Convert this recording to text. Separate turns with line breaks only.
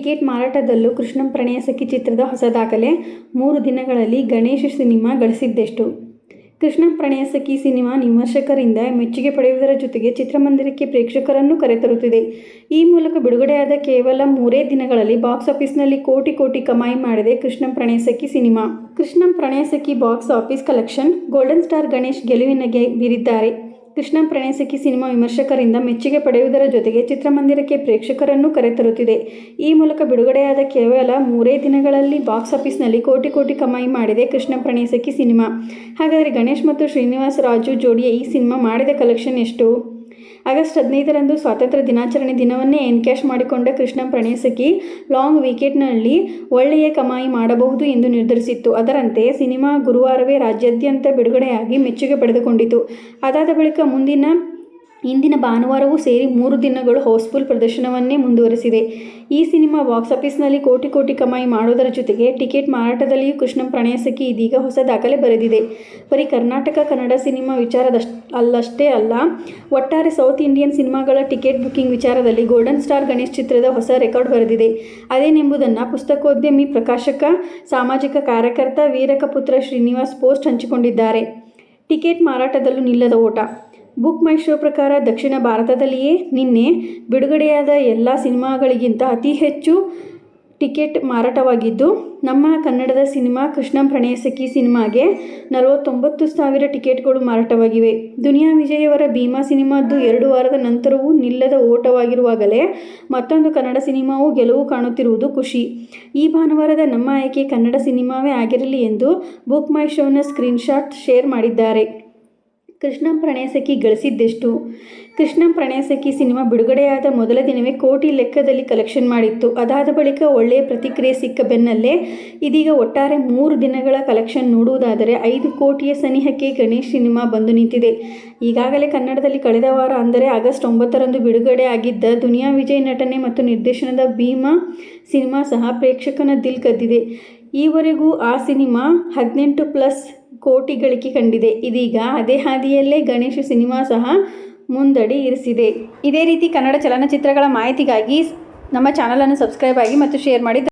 Ticket ಮಾರಾಟದಲ್ಲೂ ಕೃಷ್ಣಂ ಪ್ರಣಯ ಸಖಿ ಚಿತ್ರದ ದಾಖಲೆ. ಮೂರು ದಿನಗಳಲ್ಲಿ ಗಣೇಶ ಸಿನಿಮಾ ಗಳಿಸಿದ್ದೆಷ್ಟು? ಕೃಷ್ಣಂ ಪ್ರಣಯ ಸಖಿ ಸಿನಿಮಾ ವಿಮರ್ಶಕರಿಂದ ಮೆಚ್ಚುಗೆ ಪಡೆಯುವುದರ ಜೊತೆಗೆ ಚಿತ್ರಮಂದಿರಕ್ಕೆ ಪ್ರೇಕ್ಷಕರನ್ನು ಕರೆತರುತ್ತಿದೆ. ಈ ಮೂಲಕ ಬಿಡುಗಡೆಯಾದ ಕೇವಲ ಮೂರೇ ದಿನಗಳಲ್ಲಿ ಬಾಕ್ಸ್ ಆಫೀಸ್ನಲ್ಲಿ ಕೋಟಿ ಕೋಟಿ ಕಮಾಯಿ ಮಾಡಿದೆ ಕೃಷ್ಣಂ ಪ್ರಣಯ ಸಖಿ cinema. Krishnam Pranaya Sakhi box office collection, golden star Ganesh ಗೆಲುವಿನಗೆ ಬೀರಿದ್ದಾರೆ. ಕೃಷ್ಣಂ ಪ್ರಣಯಸಖಿ ಸಿನಿಮಾ ವಿಮರ್ಶಕರಿಂದ ಮೆಚ್ಚುಗೆ ಪಡೆಯುವುದರ ಜೊತೆಗೆ ಚಿತ್ರಮಂದಿರಕ್ಕೆ ಪ್ರೇಕ್ಷಕರನ್ನು ಕರೆತರುತ್ತಿದೆ. ಈ ಮೂಲಕ ಬಿಡುಗಡೆಯಾದ ಕೇವಲ ಮೂರೇ ದಿನಗಳಲ್ಲಿ ಬಾಕ್ಸ್ ಆಫೀಸ್ನಲ್ಲಿ ಕೋಟಿ ಕೋಟಿ ಕಮಾಯಿ ಮಾಡಿದೆ ಕೃಷ್ಣ ಪ್ರಣಯಸಖಿ ಸಿನಿಮಾ. ಹಾಗಾದರೆ ಗಣೇಶ್ ಮತ್ತು ಶ್ರೀನಿವಾಸ ರಾಜು ಜೋಡಿಯ ಈ ಸಿನಿಮಾ ಮಾಡಿದ ಕಲೆಕ್ಷನ್ ಎಷ್ಟು? ಆಗಸ್ಟ್ ಹದಿನೈದರಂದು ಸ್ವಾತಂತ್ರ್ಯ ದಿನಾಚರಣೆ ದಿನವನ್ನೇ ಎನ್ಕ್ಯಾಶ್ ಮಾಡಿಕೊಂಡ ಕೃಷ್ಣ ಪ್ರಣಯಸಖಿ, ಲಾಂಗ್ ವೀಕೆಟ್ನಲ್ಲಿ ಒಳ್ಳೆಯ ಕಮಾಯಿ ಮಾಡಬಹುದು ಎಂದು ನಿರ್ಧರಿಸಿತ್ತು. ಅದರಂತೆ ಸಿನಿಮಾ ಗುರುವಾರವೇ ರಾಜ್ಯಾದ್ಯಂತ ಬಿಡುಗಡೆಯಾಗಿ ಮೆಚ್ಚುಗೆ ಪಡೆದುಕೊಂಡಿತು. ಅದಾದ ಬಳಿಕ ಮುಂದಿನ ಇಂದಿನ ಭಾನುವಾರವೂ ಸೇರಿ ಮೂರು ದಿನಗಳು ಹೌಸ್ಫುಲ್ ಪ್ರದರ್ಶನವನ್ನೇ ಮುಂದುವರೆಸಿದೆ. ಈ ಸಿನಿಮಾ ಬಾಕ್ಸ್ ಆಫೀಸ್ನಲ್ಲಿ ಕೋಟಿ ಕೋಟಿ ಕಮಾಯಿ ಮಾಡೋದರ ಜೊತೆಗೆ ಟಿಕೆಟ್ ಮಾರಾಟದಲ್ಲಿಯೂ ಕೃಷ್ಣ ಪ್ರಣಯಸಕ್ಕೆ ಇದೀಗ ಹೊಸ ದಾಖಲೆ ಬರೆದಿದೆ. ಬರೀ ಕರ್ನಾಟಕ, ಕನ್ನಡ ಸಿನಿಮಾ ವಿಚಾರದಷ್ಟು ಅಲ್ಲಷ್ಟೇ ಅಲ್ಲ, ಒಟ್ಟಾರೆ ಸೌತ್ ಇಂಡಿಯನ್ ಸಿನಿಮಾಗಳ ಟಿಕೆಟ್ ಬುಕ್ಕಿಂಗ್ ವಿಚಾರದಲ್ಲಿ ಗೋಲ್ಡನ್ ಸ್ಟಾರ್ ಗಣೇಶ್ ಚಿತ್ರದ ಹೊಸ ರೆಕಾರ್ಡ್ ಬರೆದಿದೆ ಅದೇನೆಂಬುದನ್ನು ಪುಸ್ತಕೋದ್ಯಮಿ ಪ್ರಕಾಶಕ, ಸಾಮಾಜಿಕ ಕಾರ್ಯಕರ್ತ ವೀರಕಪುತ್ರ ಶ್ರೀನಿವಾಸ್ ಪೋಸ್ಟ್ ಹಂಚಿಕೊಂಡಿದ್ದಾರೆ. ಟಿಕೆಟ್ ಮಾರಾಟದಲ್ಲೂ ನಿಲ್ಲದ ಓಟ ಬುಕ್ ಮೈ ಶೋ ಪ್ರಕಾರ ದಕ್ಷಿಣ ಭಾರತದಲ್ಲಿಯೇ ನಿನ್ನೆ ಬಿಡುಗಡೆಯಾದ ಎಲ್ಲ ಸಿನಿಮಾಗಳಿಗಿಂತ ಅತಿ ಹೆಚ್ಚು ಟಿಕೆಟ್ ಮಾರಾಟವಾಗಿದ್ದು, ನಮ್ಮ ಕನ್ನಡದ ಸಿನಿಮಾ ಕೃಷ್ಣ ಪ್ರಣಯ ಸಖಿ ಸಿನಿಮಾಗೆ ನಲವತ್ತೊಂಬತ್ತು ಸಾವಿರ ಟಿಕೆಟ್ಗಳು ಮಾರಾಟವಾಗಿವೆ. ದುನಿಯಾ ವಿಜಯ್ ಅವರ ಭೀಮಾ ಸಿನಿಮಾದ್ದು ಎರಡು ವಾರದ ನಂತರವೂ ನಿಲ್ಲದ ಓಟವಾಗಿರುವಾಗಲೇ ಮತ್ತೊಂದು ಕನ್ನಡ ಸಿನಿಮಾವು ಗೆಲುವು ಕಾಣುತ್ತಿರುವುದು ಖುಷಿ. ಈ ಭಾನುವಾರದ ನಮ್ಮ ಆಯ್ಕೆ ಕನ್ನಡ ಸಿನಿಮಾವೇ ಆಗಿರಲಿ ಎಂದು ಬುಕ್ ಮೈ ಶೋನ ಸ್ಕ್ರೀನ್ಶಾಟ್ ಶೇರ್ ಮಾಡಿದ್ದಾರೆ. ಕೃಷ್ಣಂ ಪ್ರಣಯಸಖಿ ಗಳಿಸಿದ್ದೆಷ್ಟು? ಕೃಷ್ಣಂ ಪ್ರಣಯಸಖಿ ಸಿನಿಮಾ ಬಿಡುಗಡೆಯಾದ ಮೊದಲ ದಿನವೇ ಕೋಟಿ ಲೆಕ್ಕದಲ್ಲಿ ಕಲೆಕ್ಷನ್ ಮಾಡಿತ್ತು. ಅದಾದ ಬಳಿಕ ಒಳ್ಳೆಯ ಪ್ರತಿಕ್ರಿಯೆ ಸಿಕ್ಕ ಬೆನ್ನಲ್ಲೇ ಇದೀಗ ಒಟ್ಟಾರೆ ಮೂರು ದಿನಗಳ ಕಲೆಕ್ಷನ್ ನೋಡುವುದಾದರೆ ಐದು ಕೋಟಿಯ ಸನಿಹಕ್ಕೆ ಗಣೇಶ್ ಸಿನಿಮಾ ಬಂದು ನಿಂತಿದೆ. ಈಗಾಗಲೇ ಕನ್ನಡದಲ್ಲಿ ಕಳೆದ ವಾರ ಅಂದರೆ ಆಗಸ್ಟ್ ಒಂಬತ್ತರಂದು ಬಿಡುಗಡೆ ಆಗಿದ್ದ ದುನಿಯಾ ವಿಜಯ್ ನಟನೆ ಮತ್ತು ನಿರ್ದೇಶನದ ಭೀಮಾ ಸಿನಿಮಾ ಸಹ ಪ್ರೇಕ್ಷಕನ ದಿಲ್ ಕದ್ದಿದೆ. ಈವರೆಗೂ ಆ ಸಿನಿಮಾ ಹದಿನೆಂಟು ಪ್ಲಸ್ ಕೋಟಿ ಗಳಿಕೆ ಕಂಡಿದೆ. ಇದೀಗ ಅದೇ ಹಾದಿಯಲ್ಲೇ ಗಣೇಶ ಸಿನಿಮಾ ಸಹ ಮುಂದಡಿ ಇರಿಸಿದೆ. ಇದೇ ರೀತಿ ಕನ್ನಡ ಚಲನಚಿತ್ರಗಳ ಮಾಹಿತಿಗಾಗಿ ನಮ್ಮ ಚಾನಲನ್ನು ಸಬ್ಸ್ಕ್ರೈಬ್ ಆಗಿ ಮತ್ತು ಶೇರ್ ಮಾಡಿ.